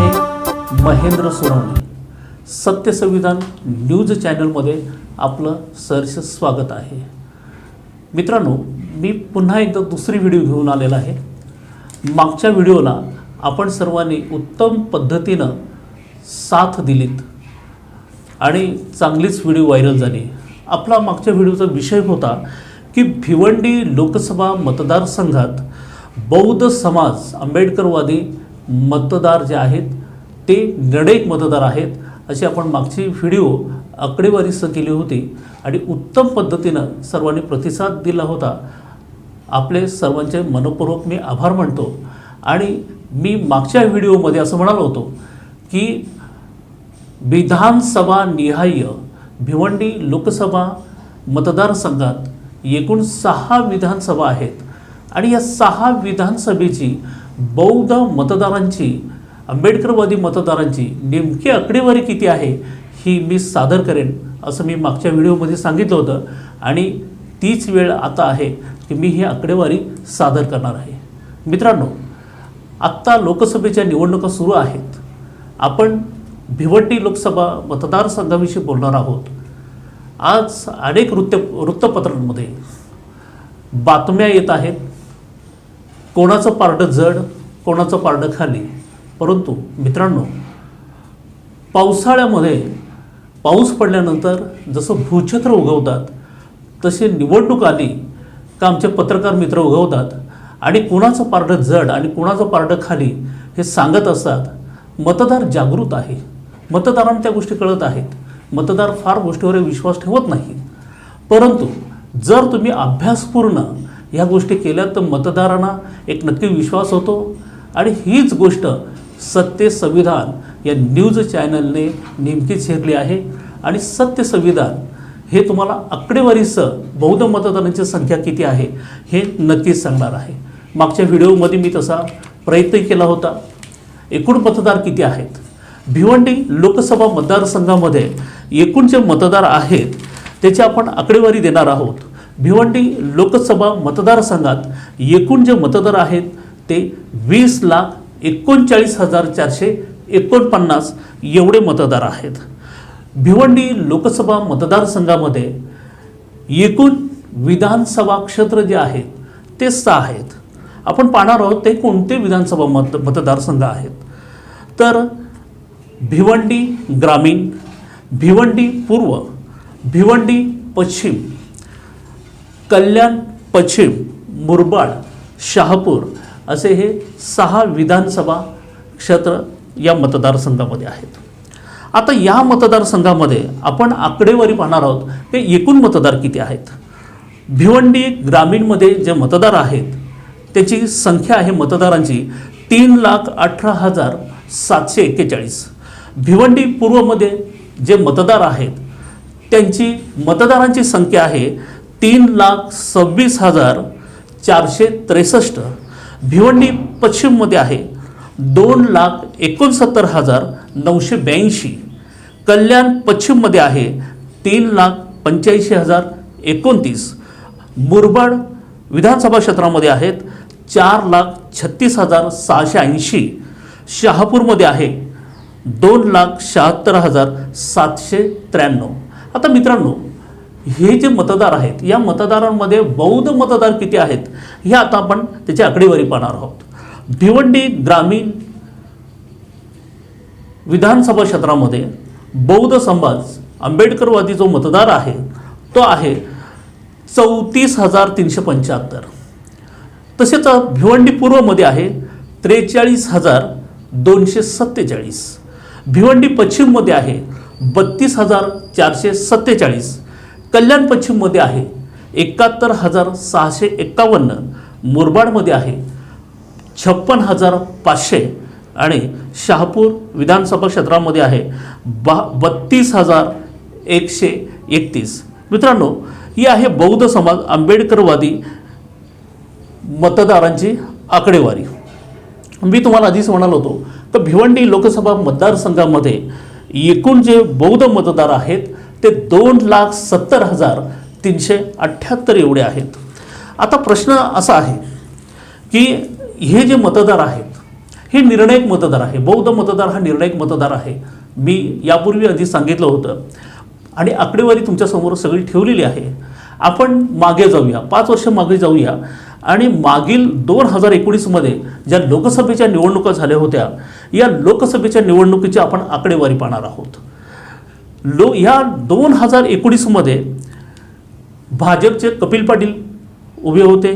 आहे महेंद्र सोनवणे सत्य संविधान न्यूज चॅनलमध्ये आपलं सरस स्वागत आहे. मित्रांनो मी पुन्हा एकदा दुसरी व्हिडिओ घेऊन आलेला आहे. मागच्या व्हिडिओला आपण सर्वांनी उत्तम पद्धतीनं साथ दिलीत आणि चांगलीच व्हिडिओ व्हायरल झाली. आपला मागच्या व्हिडिओचा विषय होता की भिवंडी लोकसभा मतदारसंघात बौद्ध समाज आंबेडकरवादी मतदार जे आहेत ते निर्णयक मतदार आहेत अशी आपण मागची व्हिडिओ आकडेवारीसह केली होती आणि उत्तम पद्धतीनं सर्वांनी प्रतिसाद दिला होता. आपले सर्वांचे मनपूर्वक मी आभार मानतो. आणि मी मागच्या व्हिडिओमध्ये असं म्हणालो होतो की विधानसभा निहाय भिवंडी लोकसभा मतदारसंघात एकूण सहा विधानसभा आहेत. आणि या सहा विधानसभेची बौद्ध मतदारांची आंबेडकरवादी मतदारांची नेमकी आकडेवारी किती आहे ही मी सादर करेन असं मी मागच्या व्हिडिओमध्ये सांगितलं होतं. आणि तीच वेळ आता आहे की मी ही आकडेवारी सादर करणार आहे. मित्रांनो आत्ता लोकसभेच्या निवडणुका सुरू आहेत. आपण भिवंडी लोकसभा मतदारसंघाविषयी बोलणार आहोत. आज अनेक वृत्त वृत्तपत्रांमध्ये बातम्या येत आहेत. कोणाचं पारडं जड कोणाचं पारडं खाली? परंतु मित्रांनो पावसाळ्यामध्ये पाऊस पडल्यानंतर जसं भूछत्र उगवतात तसे निवडणूक आली का आमचे पत्रकार मित्र उगवतात आणि कुणाचं पारडं जड आणि कुणाचं पारडं खाली हे सांगत असतात मतदार जागृत आहे. मतदारांना त्या गोष्टी कळत आहेत. मतदार फार गोष्टीवर विश्वास ठेवत नाही परंतु जर तुम्ही अभ्यासपूर्ण ह्या गोष्टी केल्या तर मतदारांना एक नक्की विश्वास होतो. आणि हीच गोष्ट सत्य संविधान या न्यूज चॅनलने नेमकीच हेरली आहे. आणि सत्य संविधान हे तुम्हाला आकडेवारीसह बौद्ध मतदारांची संख्या किती आहे हे नक्कीच सांगणार आहे. मागच्या व्हिडिओमध्ये मी तसा प्रयत्न केला होता. एकूण मतदार किती आहेत? भिवंडी लोकसभा मतदारसंघामध्ये एकूण जे मतदार आहेत त्याची आपण आकडेवारी देणार आहोत. भिवंडी लोकसभा मतदारसंघात एकूण जे मतदार आहेत ते वीस लाख एकोणचाळीस हजार चारशे एकोणपन्नास एवढे मतदार आहेत. भिवंडी लोकसभा मतदारसंघामध्ये एकूण विधानसभा क्षेत्र जे आहेत ते सहा आहेत. आपण पाहणार आहोत ते कोणते विधानसभा मत मतदारसंघ आहेत. तर भिवंडी ग्रामीण भिवंडी पूर्व भिवंडी पश्चिम कल्याण पश्चिम मुरबाड शहापूर असे हे सहा विधानसभा क्षेत्र या मतदारसंघामध्ये आहेत. आता या मतदारसंघामध्ये आपण आकडेवारी पाहणार आहोत ते एकूण मतदार किती आहेत? भिवंडी ग्रामीणमध्ये जे मतदार आहेत त्याची संख्या आहे मतदारांची तीन लाख अठरा हजार सातशे एक्केचाळीस. भिवंडी पूर्वमध्ये जे मतदार आहेत त्यांची मतदारांची संख्या आहे तीन लाख सव्वीस हजार चारशे त्रेसष्ट. भिवंडी पश्चिममध्ये आहे. दोन लाख एकोणसत्तर हजार नऊशे ब्याऐंशी. कल्याण पश्चिममध्ये आहे. तीन लाख पंच्याऐंशी हजार एकोणतीस. मुरबाड विधानसभा क्षेत्रामध्ये आहेत. चार लाख छत्तीस हजार सहाशे ऐंशी. शहापूरमध्ये आहे. दोन लाख शहात्तर हजार सातशे त्र्याण्णव. आता मित्रांनो हे जे मतदार आहेत या मतदारांमध्ये बौद्ध मतदार किती आहेत हे आता आपण त्याची आकडेवारी पाहणार आहोत. भिवंडी ग्रामीण विधानसभा क्षेत्रामध्ये बौद्ध समाज आंबेडकरवादी जो मतदार आहे तो आहे चौतीस हजार तीनशे पंच्याहत्तर. तसेच भिवंडी पूर्वमध्ये आहे त्रेचाळीस हजार दोनशे सत्तेचाळीस. भिवंडी पश्चिममध्ये आहे बत्तीस हजार चारशे सत्तेचाळीस. कल्याण पश्चिममध्ये आहे. एकाहत्तर हजार सहाशे एक्कावन्न मुरबाडमध्ये आहे. छप्पन हजार पाचशे आणि शहापूर विधानसभा क्षेत्रामध्ये आहे. बा बत्तीस हजार एकशे एकतीस. मित्रांनो ही आहे बौद्ध समाज आंबेडकरवादी मतदारांची आकडेवारी. मी तुम्हाला आधीच म्हणालो होतो तर भिवंडी लोकसभा मतदारसंघामध्ये एकूण जे बौद्ध मतदार आहेत ते दोन लाख सत्तर हजार तीनशे अठ्ठ्याहत्तर एवढे आहेत. आता प्रश्न असा आहे की हे जे मतदार आहेत हे निर्णायक मतदार आहे बौद्ध मतदार हा निर्णायक मतदार आहे. मी यापूर्वी आधी सांगितलं होतं आणि आकडेवारी तुमच्यासमोर सगळी ठेवलेली आहे. आपण मागे जाऊया पाच वर्ष मागे जाऊया. आणि मागील दोन हजार एकोणीसमध्ये ज्या लोकसभेच्या निवडणुका झाल्या होत्या या लोकसभेच्या निवडणुकीची आपण आकडेवारी पाहणार आहोत. लो या दोन हजार एकोणीसमध्ये भाजपचे कपिल पाटील उभे होते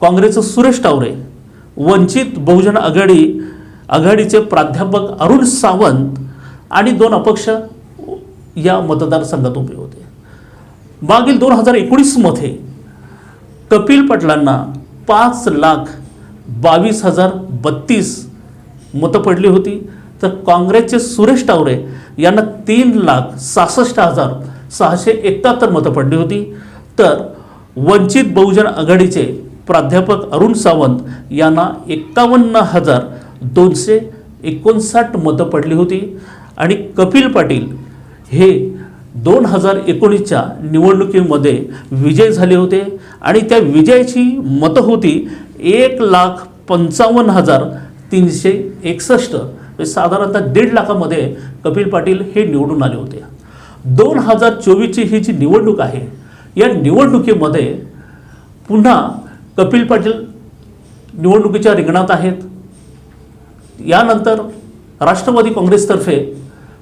काँग्रेसचं सुरेश टावरे वंचित बहुजन आघाडी आघाडीचे प्राध्यापक अरुण सावंत आणि दोन अपक्ष या मतदारसंघात उभे होते. मागील दोन हजार एकोणीसमध्ये कपिल पाटलांना पाच लाख बावीस हजार बत्तीस मतं पडली होती. तर काँग्रेसचे सुरेश टावरे यांना तीन लाख सहासष्ट हजार सहाशे एकाहत्तर मतं पडली होती. तर वंचित बहुजन आघाडीचे प्राध्यापक अरुण सावंत यांना एक्कावन्न हजार दोनशे एकोणसाठ मतं पडली होती. आणि कपिल पाटील हे दोन हजार एकोणीसच्या निवडणुकीमध्ये विजय झाले होते. आणि त्या विजयाची मतं होती एक लाख पंचावन्न हजार तीनशे एकसष्ट. म्हणजे साधारणतः दीड लाखामध्ये कपिल पाटील हे निवडून आले होते. दोन हजार चोवीसची ही जी निवडणूक आहे या निवडणुकीमध्ये पुन्हा कपिल पाटील निवडणुकीच्या रिंगणात आहेत. यानंतर राष्ट्रवादी काँग्रेसतर्फे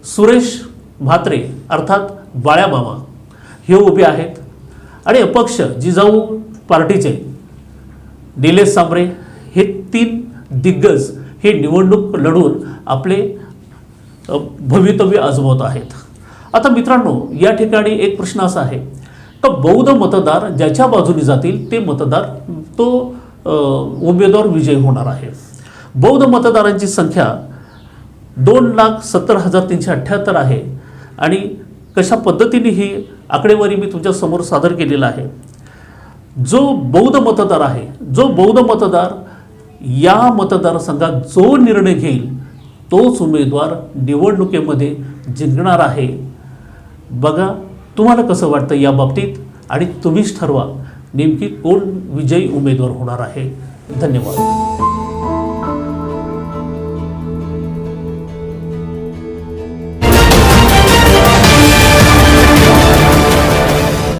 सुरेश म्हात्रे अर्थात बाळ्याबाबा हे उभे आहेत. आणि अपक्ष जिजाऊ पार्टीचे निलेश सांबरे हे तीन दिग्गज हे निवडणूक लढून आपले भवितव्य आजमवत आहेत. आता मित्रांनो या ठिकाणी एक प्रश्न असा आहे. का बौद्ध मतदार ज्याच्या बाजूने जातील ते मतदार तो उमेदवार विजयी होणार आहे. बौद्ध मतदारांची संख्या दोन लाख सत्तर हजार तीनशे अठ्ठ्याहत्तर आहे. आणि कशा पद्धतीने ही आकडेवारी मी तुमच्यासमोर सादर केलेला आहे. जो बौद्ध मतदार आहे जो बौद्ध मतदार या मतदारसंघात जो निर्णय घेईल तोच उमेदवार निवडणुकीमध्ये जिंकणार आहे. बघा तुम्हाला कसं वाटतं या बाबतीत? आणि तुम्हीच ठरवा नेमकी कोण विजयी उमेदवार होणार आहे. धन्यवाद.